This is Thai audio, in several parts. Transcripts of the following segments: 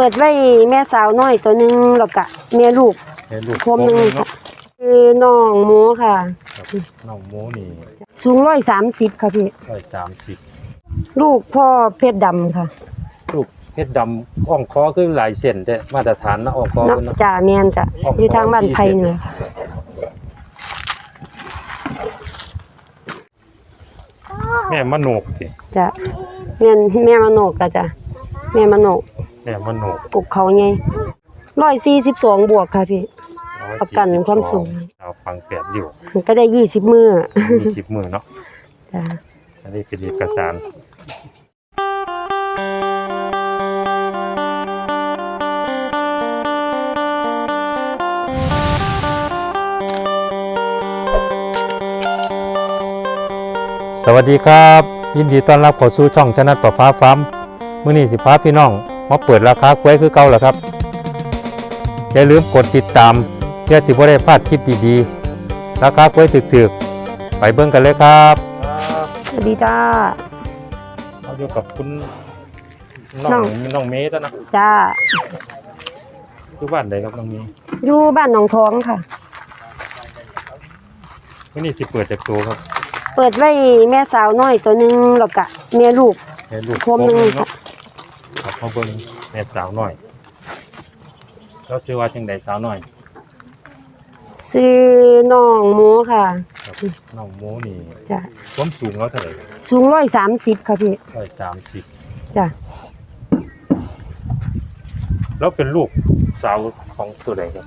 เปิดไว้แม่สาวน้อยตัวหนึงแล้วก็แม่ลูกให้ลูกคมหนึงเนาะค่ะ คือน้องหมูค่ะ ครับน้องหมูนี่สูงร้อยสามสิบค่ะพี่ ร้อยสามสิบลูกพ่อเพชรดำค่ะลูกเพชรดำอ่องคอคือหลายเส้นแต่มาตรฐานนะอ่องคอนับเพิ่นเนาะจ่าเมียนจ้ะออก อยู่ทางบ้านสี่ไทยเซนนี่แหละค่ะแม่มะโนกสิจ้ะแม่นแม่มโนกอะจ้ะแม่มโนก แม่มะโนกกุกเขาไงร้อยสี่สิบสองบวกค่ะพี่ ประกันความสูงดาวฟังแปดเดี่ยวก็ได้ยี่สิบมือยี่สิบมือเนาะจ้ะอันนี้เป็นเอกสารสวัสดีครับ ยินดีต้อนรับเข้าสู่ช่องชนะประฟ้าฟ้ามมื้อนี้สิฟ้าพี่น้อง มาเปิดราคากล้วยคือเก่าแล้วครับ อย่าลืมกดติดตามเพื่อสิบ่ได้พลาดคลิปดีๆ ราคากล้วยถึกๆ ไปเบิ่งกันเลยครับสวัสดีจ้าเราอยู่กับคุณน้น้อองงน้องเมย์แล้วนะจ้าอยู่บ้านใดครับน้องเมย์อยู่บ้านหนองท้องค่ะมื้อนี้สิเปิดจากตัวครับ เปิดไว้แม่สาวน้อยตัวหนึงแล้วก็แม่ลูกให้ลูกคมหนึ่งเนาะ ครับมาเบิ่งแม่สาวน้อยเราซื้อว่าจังไดสาวน้อยซื้อน้องหมูค่ะครับน้องหมูนี่จ้ะความสูงเราเท่าไหร่สูงร้อยสามสิบค่ะพี่ร้อยสามสิบจ้ะแล้วเป็นลูกสาวของตัวใดครับ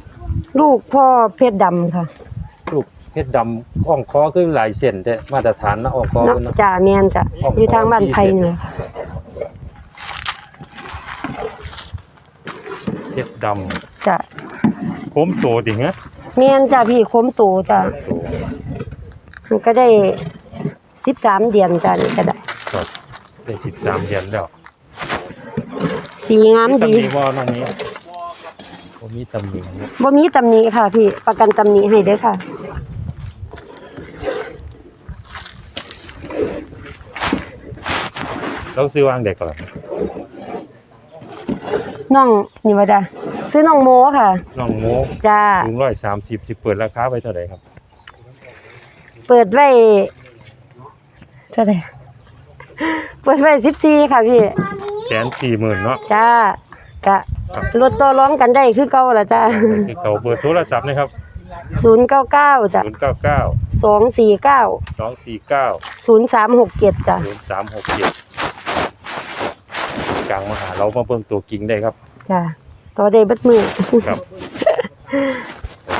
ลูกพ่อเพชรดำค่ะลูกเพชรดำอ่องคอคือหลายเส้นแต่มาตรฐานนะอ่องคอนับเพิ่นเนาะ จ่าเมียนจ้ะอยู่ทางบ้านไทยนี่แหละค่ะ เพชรดจ้ะำโค้มโตดิงะเมียนจ้ะพี่คมโตจ้ะโต มันก็ได้สิบสามเดือนจ้ะนี่ก็ได้ ครับได้สิบสามเดือนแล้วสีงามตำดีหนิว่าน้องนี้ผมมีตำหนินะบ่มีตำหนิค่ะ พี่ประกันตำหนิให้เด้อค่ะ เราซื้อวางเด็กก่อน น้องนี่ว่าจ้ะซื้อน้องโมค่ะน้องโมจ้าถึงร้อยสามสิบสิเปิดราคาไปเท่าไหร่ครับ เปิดไว้เท่าไหร่เปิดไว้สิบสี่ค่ะพี่แสนสี่หมื่นเนาะจ้ากะลดต่อร้องกันได้คือเก่าละจ้าคือเก่าเบอร์โทรศัพท์นะครับศูนย์เก้าเก้าจ้ะศูนย์เก้าเก้าสองสี่เก้าสองสี่เก้าศูนย์สามหกเจ็ดจ้ะศูนย์สามหกเจ็ด กลางมาหาเรามาเบิ่งตัวกิ่งได้ครับจ้ะต่อได้เบัดมือครับ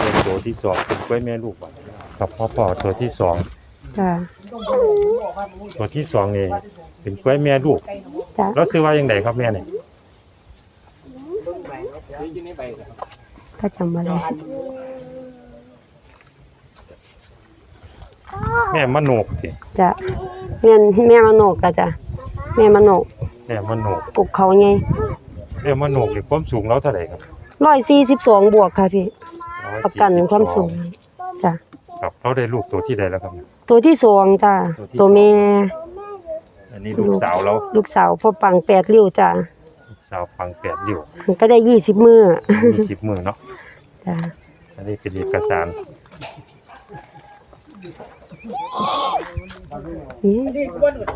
เป็นตัวที่สองเป็นกล้วยแม่ลูกว่ะครับพ่อพ่อตัวที่สองจ้ะตัวที่สองนี่เป็นกล้วยแม่ลูก จ้ะแล้วซื้อว่ายังไงครับแม่เนี่ยก็จำมาเลยแม่มะโนกสิจ้ะแม่นแม่มโนกอะจ้ะแม่มโนก แม่มะโนกกุกเขาไงแม่มะโนกหรือความสูงเราเท่าไหร่ครับร้อยสี่สิบสองบวกค่ะพี่ ประกันความสูงจ้ะครับเราได้ลูกตัวที่ใดแล้วครับ ตัวที่สองจ้ะตัวที่ตัวแม่อันนี้ลูกสาวเราลูกสาวพ่อปังแปดริ้วจ้ะลูกสาวฟังแปดเดี่ยวมันก็ได้ยี่สิบมือยี่สิบมือเนาะจ้ะอันนี้เป็นเอกสารนี่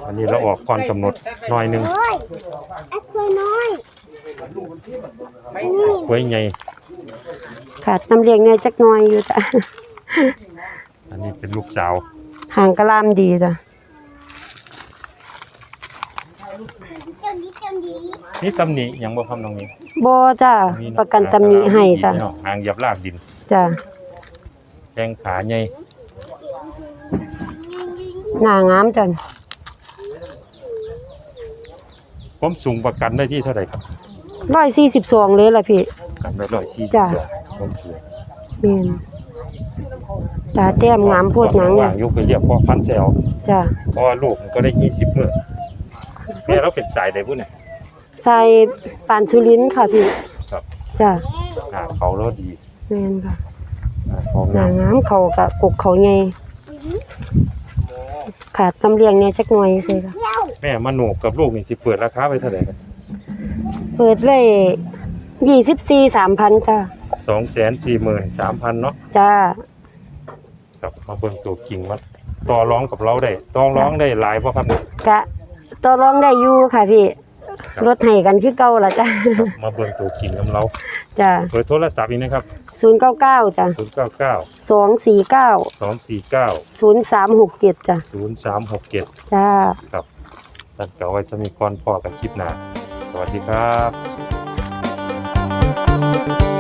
อันนี้เราออกก่อนกำหนดหน่อยหนึงแอปเปิลน้อยกล้วยใหญ่ขาดน้ำเลี้ยงเนี่ยจักหน้อยอยู่จ้ะอันนี้เป็นลูกสาวห่างกระลามดีจ้ะเจ้านี้เจ้านี้นี่ตำหนิหยังบ่คำตรงนี้บ่จ้ะมีเาประกันตำหนิให้จ้ะเนาหางเหยับลากดินจ้ะแข้งขาใหญ่ หน้างามจ้ะความสูงประกันได้ที่เท่าไหร่ครับร้อยสี่สิบสองเลยล่ะพี่ กันไปร้อยสี่จ้ะความสูงแม่นตาแต้มงามโพดหนังเนี่ว่ายงยกไปเรียกพ่อพันแซวจ้ะเพราะว่าลูกมันก็ได้ยี่สิบมื้อแม่เราเป็นสายใดพุ่นเนี่ย ใส่ปานสุรินทร์ค่ะพี่ครับ จ้ะอ่าเขาเราดีแม่นค่ะ อ่าเขาหน้างามงามเขากะกกเขาใหญ่ ขาดน้ำเลี้ยงเนี่ยจักหน่อยซื่อค่ะแม่มาโหนกกับลูกนี่สิเปิดราคาไปเท่าไหร่ครับเปิดไว้ยี่สิบสี่สามพันจ้าสองแสนสี่หมื่นสามพันเนาะจ้าครับมาเบิ่งตัวกิ่งมาต่อร้องกับเราได้ต่อร้องได้หลายป่ะครับเนี่ยกะตัวรองได้อยู่ค่ะพี่ค รับรถให้กันคือเก่าละจ้าครับมาเบิ่งตัวกิ่งกับเราจ้าเบอร์โทรศัพท์อีกนะครับศูนย์เก้าเก้าจ้าศูนย์เก้าเก้าสองสี่เก้าสองสี่เก้าศูนย์สามหกเจ็ดจ้าศูนย์สามหกเจ็ดจ้า ครับตัดเก่าไว้จะมีคอนพอกับคลิปหน้า สวัสดีครับ